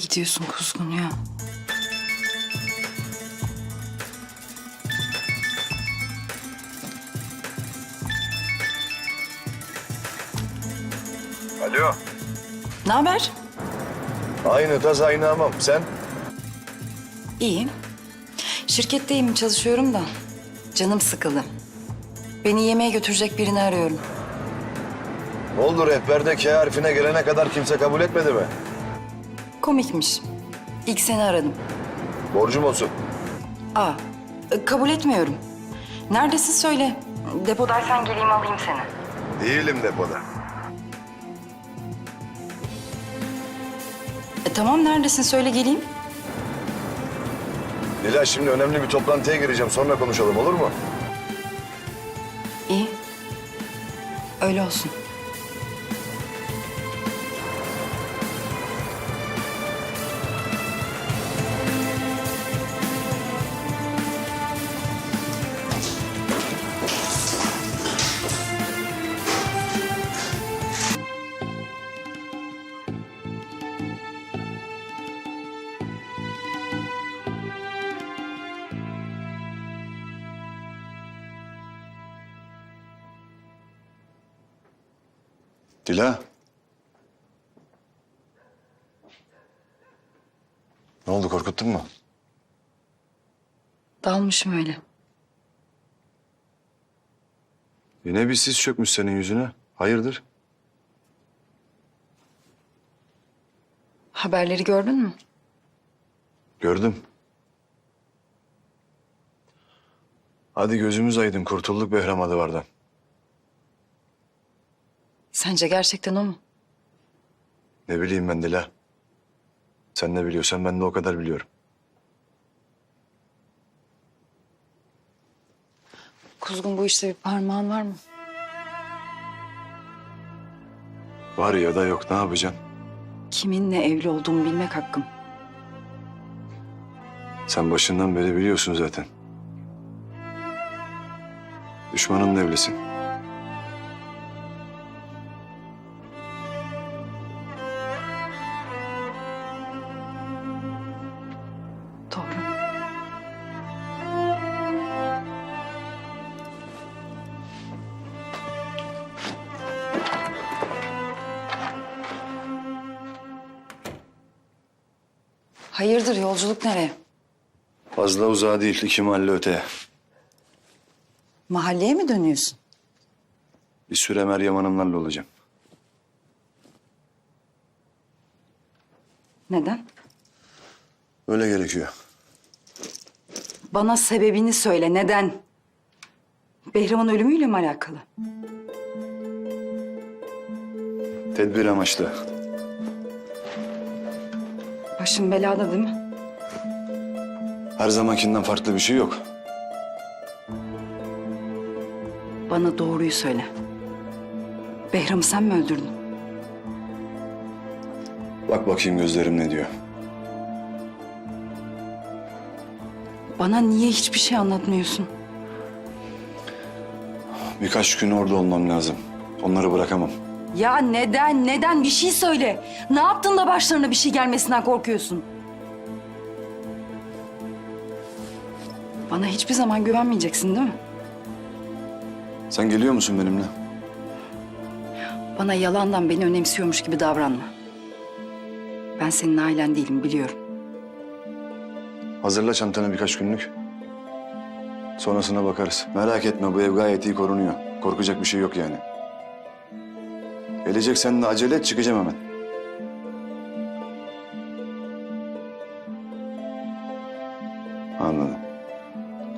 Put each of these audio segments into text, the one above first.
gidiyorsun kuzgun ya? Alo. Ne haber? Aynı taz aynı hamam. Sen? İyi. Şirketteyim, çalışıyorum da. Canım sıkıldı. Beni yemeğe götürecek birini arıyorum. Ne oldu rehberde K harfine gelene kadar kimse kabul etmedi mi? Komikmiş. İlk seni aradım. Borcum olsun. Aa, e, kabul etmiyorum. Neredesin söyle. Depodaysan geleyim alayım seni. Değilim depoda. E, tamam neredesin söyle geleyim. Nilay şimdi önemli bir toplantıya gireceğim. Sonra konuşalım olur mu? İyi. Öyle olsun. Dalmışım öyle. Yine bir sis çökmüş senin yüzüne. Hayırdır? Haberleri gördün mü? Gördüm. Hadi gözümüz aydın kurtulduk Behram Adıvar'dan. Sence gerçekten o mu? Ne bileyim ben Dila. Sen ne biliyorsan ben de o kadar biliyorum. Kuzgun bu işte bir parmağın var mı? Var ya da yok ne yapacaksın? Kiminle evli olduğumu bilmek hakkım. Sen başından beri biliyorsun zaten. Düşmanınla evlisin. Hayırdır yolculuk nereye? Fazla uzağa değil, iki mahalle öteye. Mahalleye mi dönüyorsun? Bir süre Meryem Hanımlarla olacağım. Neden? Öyle gerekiyor. Bana sebebini söyle neden? Behram'ın ölümüyle mi alakalı? Tedbir amaçlı. Başım belada değil mi? Her zamankinden farklı bir şey yok. Bana doğruyu söyle. Behram'ı sen mi öldürdün? Bak bakayım gözlerim ne diyor. Bana niye hiçbir şey anlatmıyorsun? Birkaç gün orada olmam lazım. Onları bırakamam. Ya neden, neden? Bir şey söyle. Ne yaptın da başlarına bir şey gelmesinden korkuyorsun? Bana hiçbir zaman güvenmeyeceksin değil mi? Sen geliyor musun benimle? Bana yalandan beni önemsiyormuş gibi davranma. Ben senin ailen değilim biliyorum. Hazırla çantanı birkaç günlük. Sonrasına bakarız. Merak etme bu ev gayet iyi korunuyor. Korkacak bir şey yok yani. Geleceksen de acele et çıkacağım hemen. Anladım.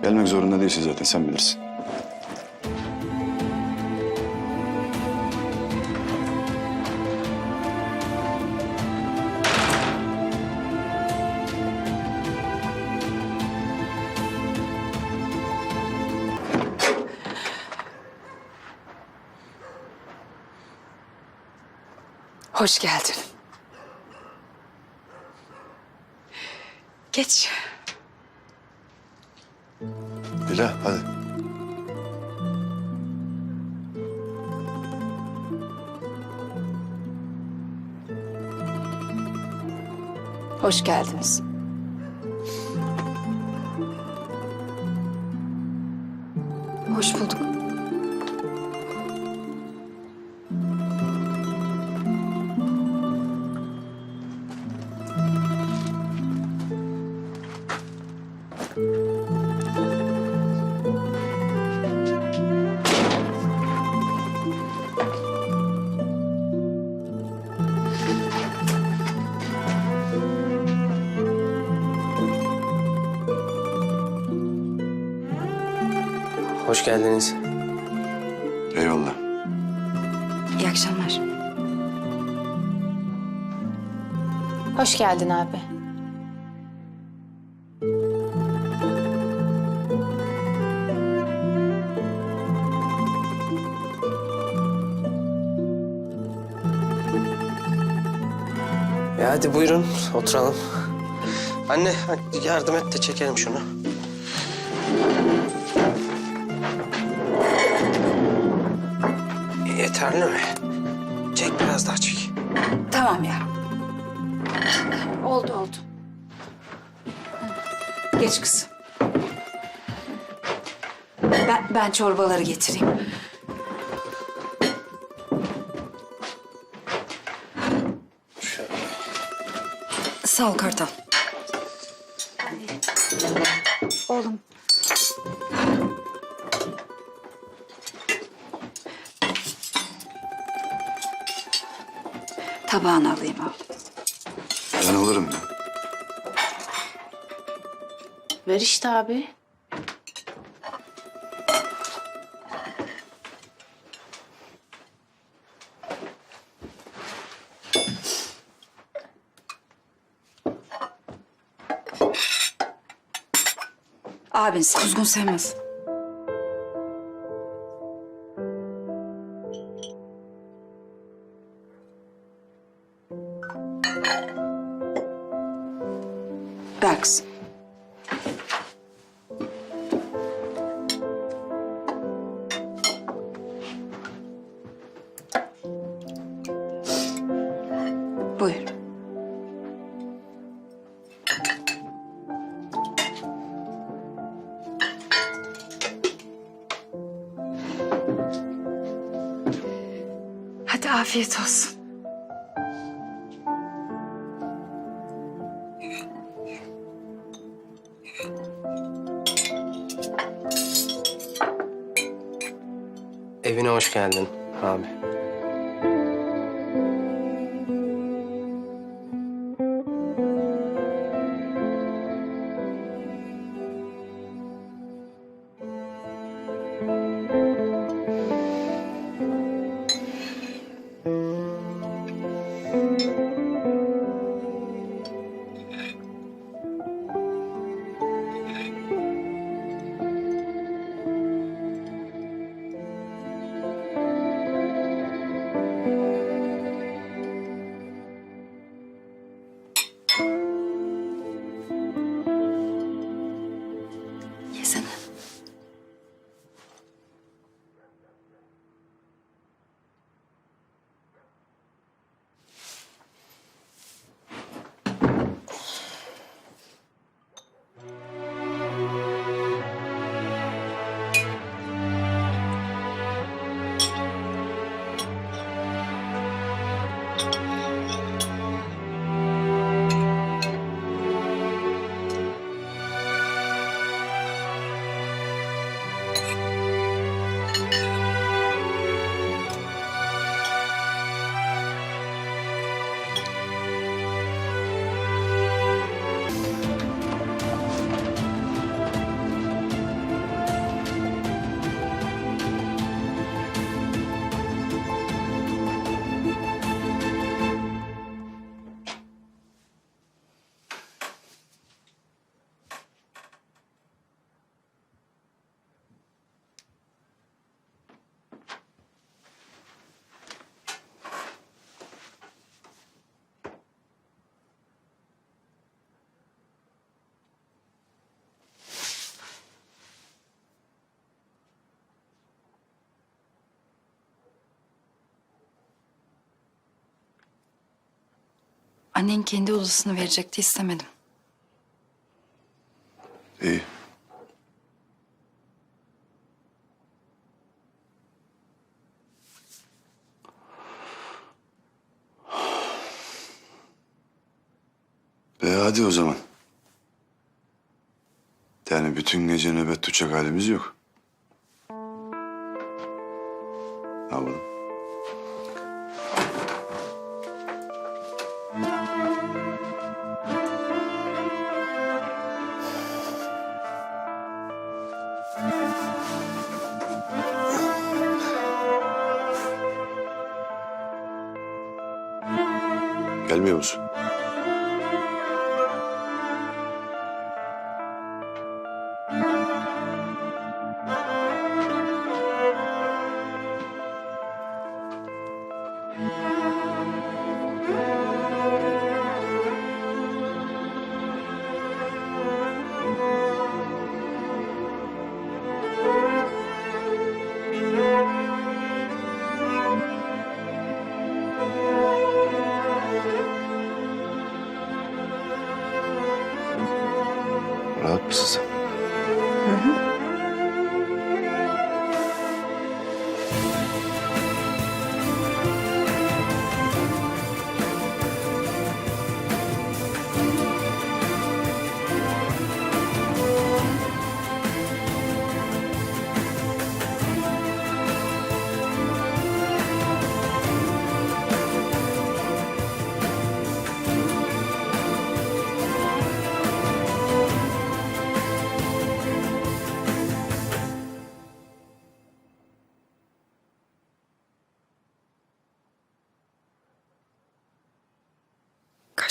Gelmek zorunda değilsin zaten sen bilirsin. Hoş geldin. Geç. Dila hadi. Hoş geldiniz. Hoş bulduk. Geldin abi. E hadi buyurun oturalım. Anne hadi yardım et de çekelim şunu. Yeterli mi? Çek biraz daha çek. Tamam ya. Oldu oldu. Geç kızım. Ben, ben çorbaları getireyim. Şöyle. Sağ ol Kartal. Ver işte abi. Abiniz kuzgun sevmez. Hadi afiyet olsun. Evine hoş geldin abi. Annen kendi odasını verecekti istemedim. İyi. E hadi o zaman. Yani bütün gece nöbet tutacak halimiz yok. Ne yapalım?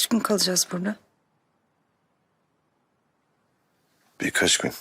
Kaç gün kalacağız burada? Birkaç gün.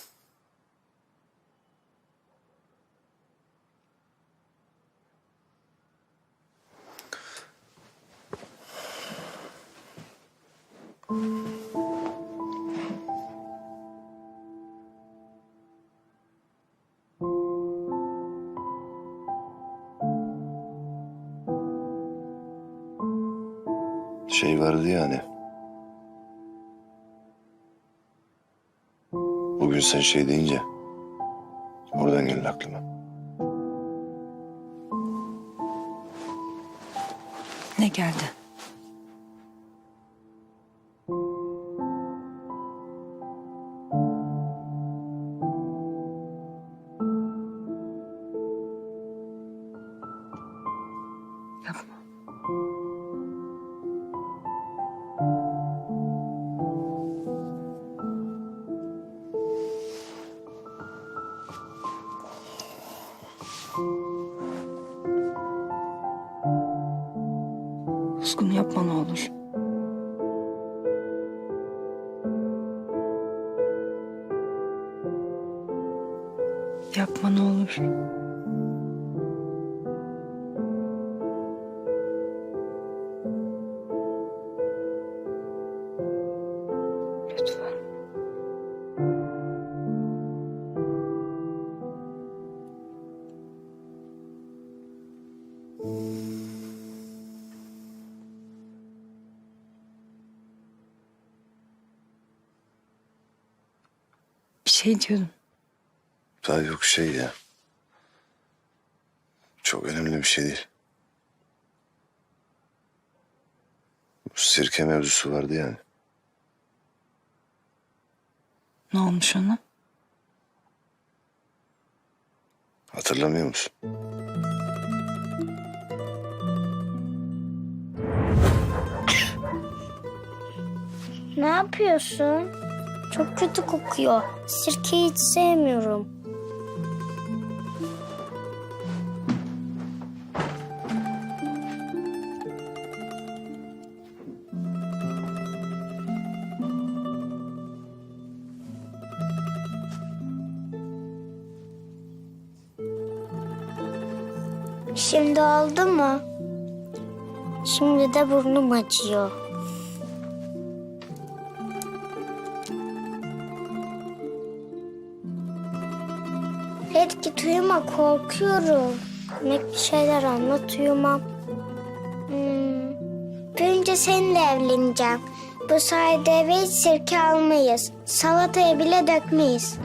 Bugün sen şey deyince oradan geldi aklıma. Ne geldi? Yapma. Şey diyordum. Daha yok şey ya. Çok önemli bir şey değil. Bu sirke mevzusu vardı yani. Ne olmuş ona? Hatırlamıyor musun? Ne yapıyorsun? Çok kötü kokuyor. Sirkeyi hiç sevmiyorum. Şimdi oldu mu? Şimdi de burnum acıyor. Korkuyorum. Demek bir şeyler anlat uyumam. Hmm, Büyünce seninle evleneceğim. Bu sayede eve hiç sirke almayız. Salataya bile dökmeyiz.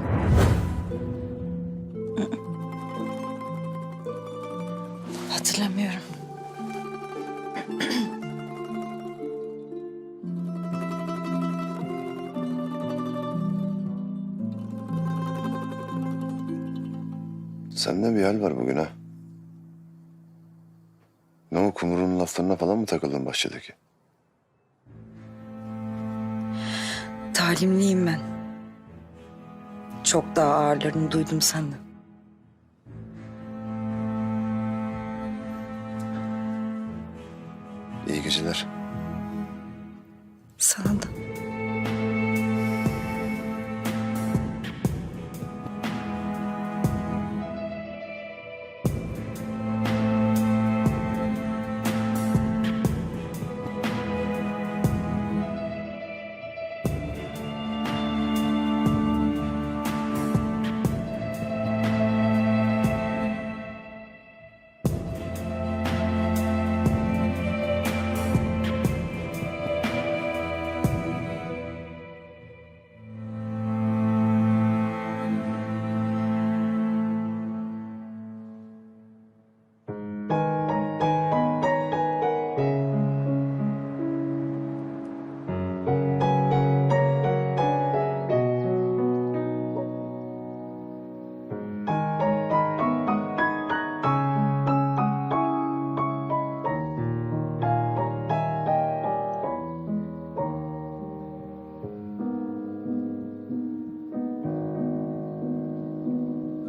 Sende bir hal var bugün ha. Ne o kumrunun laflarına falan mı takıldın bahçedeki? Talimliyim ben. Çok daha ağırlarını duydum senden. İyi geceler. Sana da.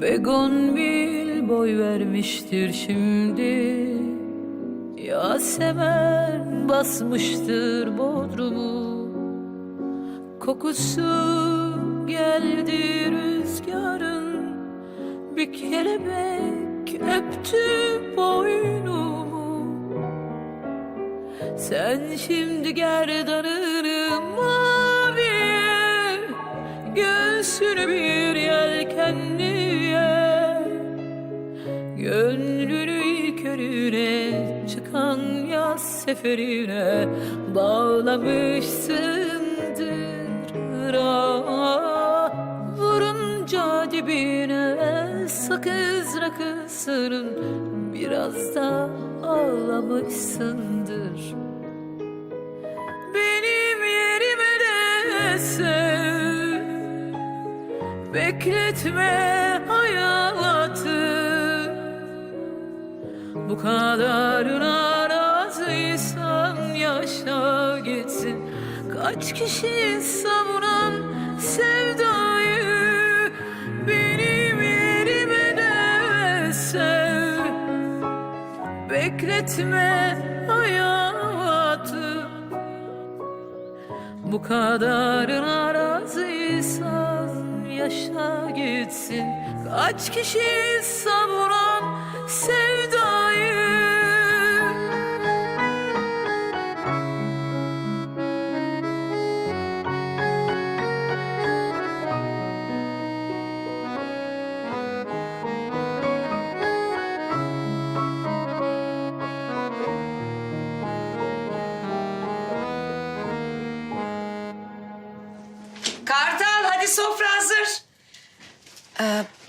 Begon bil boy vermiştir şimdi. Yasemen basmıştır bodrumu. Kokusu geldi rüzgarın. Bir kelebek öptü boynumu. Sen şimdi gerdanını maviye. Göğsünü bir yelkenliye seferine Bağlamışsındır ah Vurunca dibine sakız rakısının Biraz da ağlamışsındır. Benim yerime de sev Bekletme hayatı. Bu kadarına Kaç kişi savunan sevdayı Benim yerime de sev Bekletme hayatı. Bu kadarına razıysan yaşa gitsin. Kaç kişi savuran sevdayı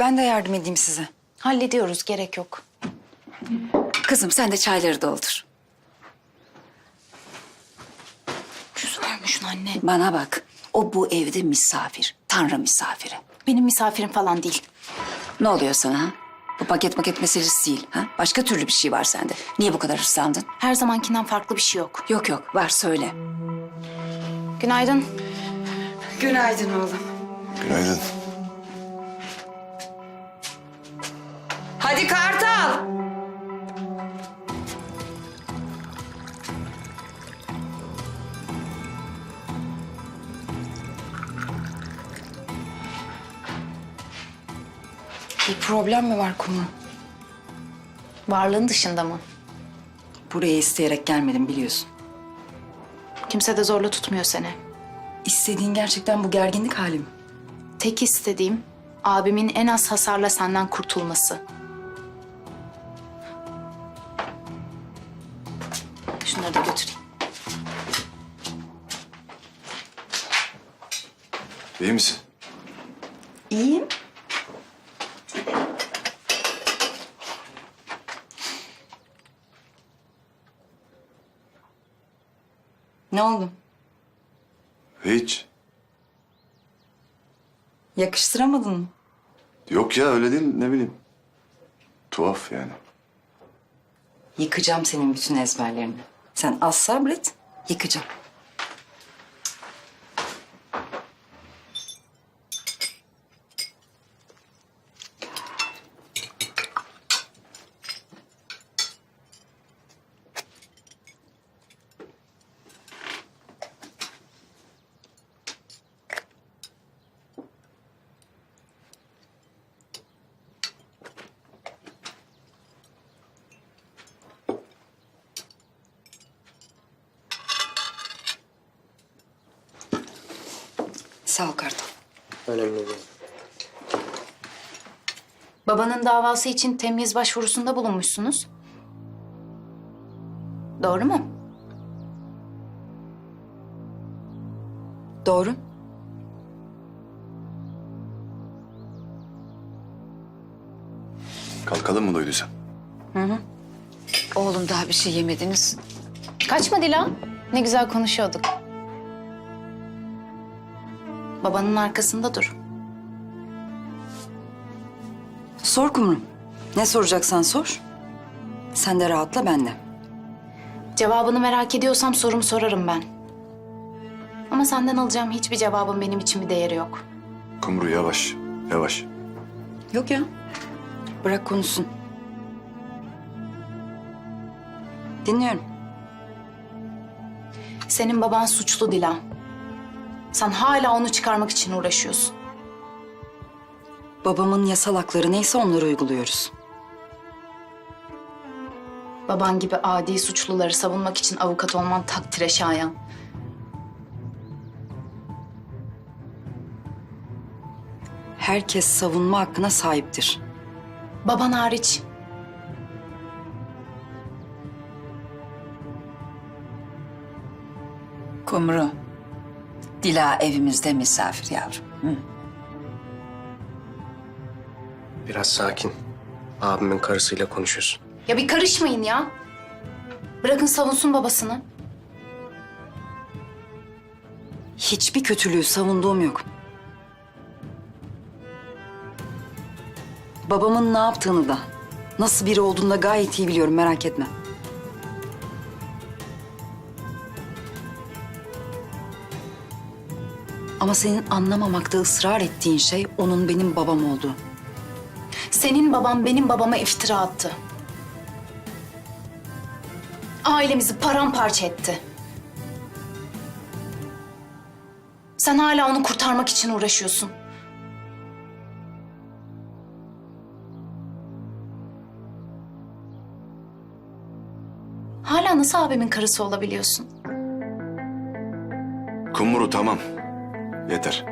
ben de yardım edeyim size. Hallediyoruz gerek yok. Kızım sen de çayları doldur. Yüz vermişsin anne. Bana bak o bu evde misafir. Tanrı misafiri. Benim misafirim falan değil. Ne oluyor sana ha? Bu paket paket meselesi değil. Ha? Başka türlü bir şey var sende. Niye bu kadar hırslandın? Her zamankinden farklı bir şey yok. Yok yok var söyle. Günaydın. Günaydın oğlum. Günaydın. Hadi Kartal. Bir problem mi var Kumru? Varlığın dışında mı? Buraya isteyerek gelmedim biliyorsun. Kimse de zorla tutmuyor seni. İstediğin gerçekten bu gerginlik hali mi? Tek istediğim abimin en az hasarla senden kurtulması. Hiç. Yakıştıramadın mı? Yok ya öyle değil ne bileyim. Tuhaf yani. Yıkacağım senin bütün ezberlerini. Sen az sabret, yıkacağım. Sağ ol Kartal. Önemli değil. Babanın davası için temyiz başvurusunda bulunmuşsunuz. Doğru mu? Doğru. Kalkalım mı doyduysan? Oğlum daha bir şey yemediniz. Kaçma Dilan. Ne güzel konuşuyorduk. Babanın arkasında dur. Sor Kumru. Ne soracaksan sor. Sen de rahatla ben de. Cevabını merak ediyorsam sorumu sorarım ben. Ama senden alacağım hiçbir cevabın benim için bir değeri yok. Kumru yavaş. Yavaş. Yok ya. Bırak konuşsun. Dinliyorum. Senin baban suçlu Dilan. Sen hala onu çıkarmak için uğraşıyorsun. Babamın yasal hakları neyse onları uyguluyoruz. Baban gibi adi suçluları savunmak için avukat olman takdire şayan. Herkes savunma hakkına sahiptir. Baban hariç. Kumru. Dila evimizde misafir yavrum. Hı? Biraz sakin. Abimin karısıyla konuşuyorsun. Ya bir karışmayın ya. Bırakın savunsun babasını. Hiçbir kötülüğü savunduğum yok. Babamın ne yaptığını da, nasıl biri olduğunu da gayet iyi biliyorum merak etme. Ama senin anlamamakta ısrar ettiğin şey onun benim babam olduğu. Senin baban benim babama iftira attı. Ailemizi paramparça etti. Sen hala onu kurtarmak için uğraşıyorsun. Hala nasıl abimin karısı olabiliyorsun? Kumru tamam. Yeter.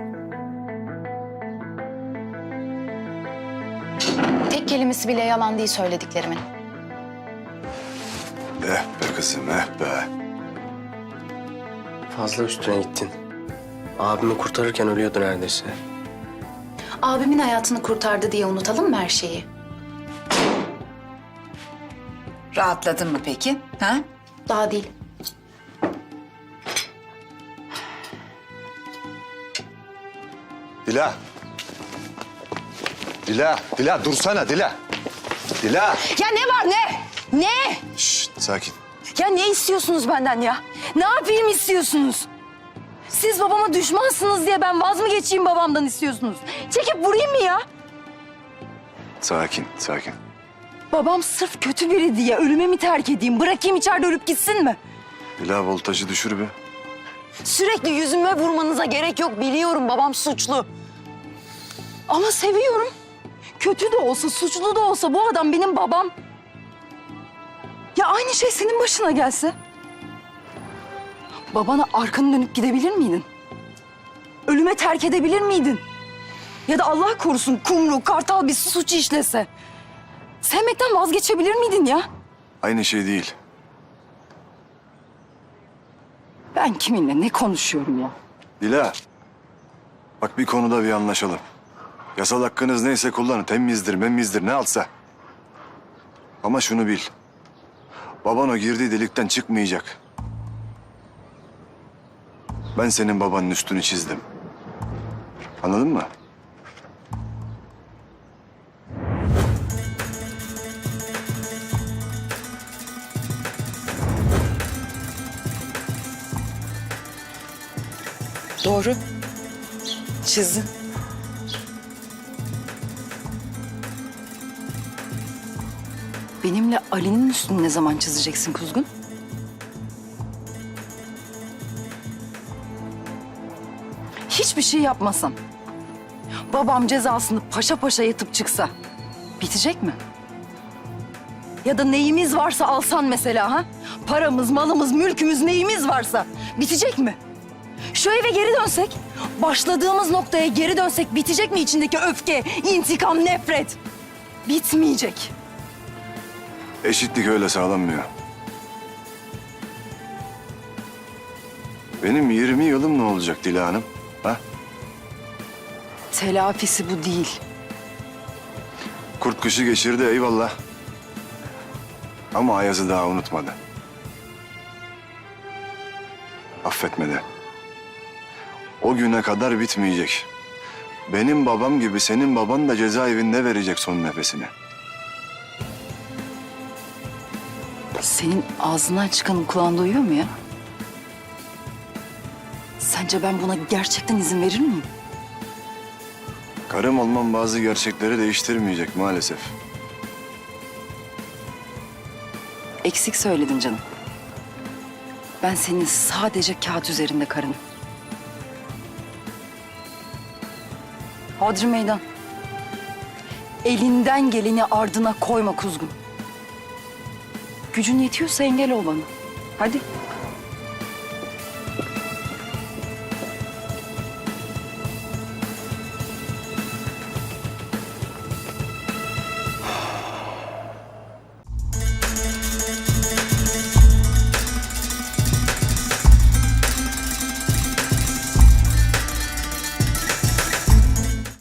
Tek kelimesi bile yalan değil söylediklerimin. Eh be kızım eh be. Fazla üstüne gittin. Abimi kurtarırken ölüyordu neredeyse. Abimin hayatını kurtardı diye unutalım mı her şeyi? Rahatladın mı peki? Ha? Daha değil. Dila. Dila, Dila dursana Dila. Dila. Ya ne var ne? Ne? Şşt sakin. Ya ne istiyorsunuz benden ya? Ne yapayım istiyorsunuz? Siz babama düşmansınız diye ben vaz mı geçeyim babamdan istiyorsunuz? Çekip vurayım mı ya? Sakin, sakin. Babam sırf kötü biri diye ölüme mi terk edeyim? Bırakayım içeride ölüp gitsin mi? Dila voltajı düşür be. Sürekli yüzüme vurmanıza gerek yok. Biliyorum babam suçlu. Ama seviyorum. Kötü de olsa, suçlu da olsa bu adam benim babam. Ya aynı şey senin başına gelse. Babana arkanı dönüp gidebilir miydin? Ölüme terk edebilir miydin? Ya da Allah korusun kumru, kartal bir suç işlese. Sevmekten vazgeçebilir miydin ya? Aynı şey değil. Ben kiminle ne konuşuyorum ya? Dila. Bak bir konuda bir anlaşalım. Yasal hakkınız neyse kullanın. Temizdir, memizdir ne altsa. Ama şunu bil. Baban o girdiği delikten çıkmayacak. Ben senin babanın üstünü çizdim. Anladın mı? Doğru. Çizdin. Benimle Ali'nin üstünü ne zaman çizeceksin Kuzgun? Hiçbir şey yapmasam. Babam cezasını paşa paşa yatıp çıksa. Bitecek mi? Ya da neyimiz varsa alsan mesela ha? Paramız, malımız, mülkümüz neyimiz varsa. Bitecek mi? Şu eve geri dönsek, başladığımız noktaya geri dönsek bitecek mi içindeki öfke, intikam, nefret? Bitmeyecek. Eşitlik öyle sağlanmıyor. Benim 20 yılım ne olacak Dila Hanım? Ha? Telafisi bu değil. Kurt kışı geçirdi eyvallah. Ama Ayaz'ı daha unutmadı. Affetmedi. O güne kadar bitmeyecek. Benim babam gibi senin baban da cezaevinde verecek son nefesini. Senin ağzından çıkanın kulağında uyuyor mu ya? Sence ben buna gerçekten izin verir miyim? Karım olmam bazı gerçekleri değiştirmeyecek maalesef. Eksik söyledin canım. Ben senin sadece kağıt üzerinde karınım. Hodri meydan. Elinden geleni ardına koyma kuzgun. Gücün yetiyorsa engel ol bana. Hadi.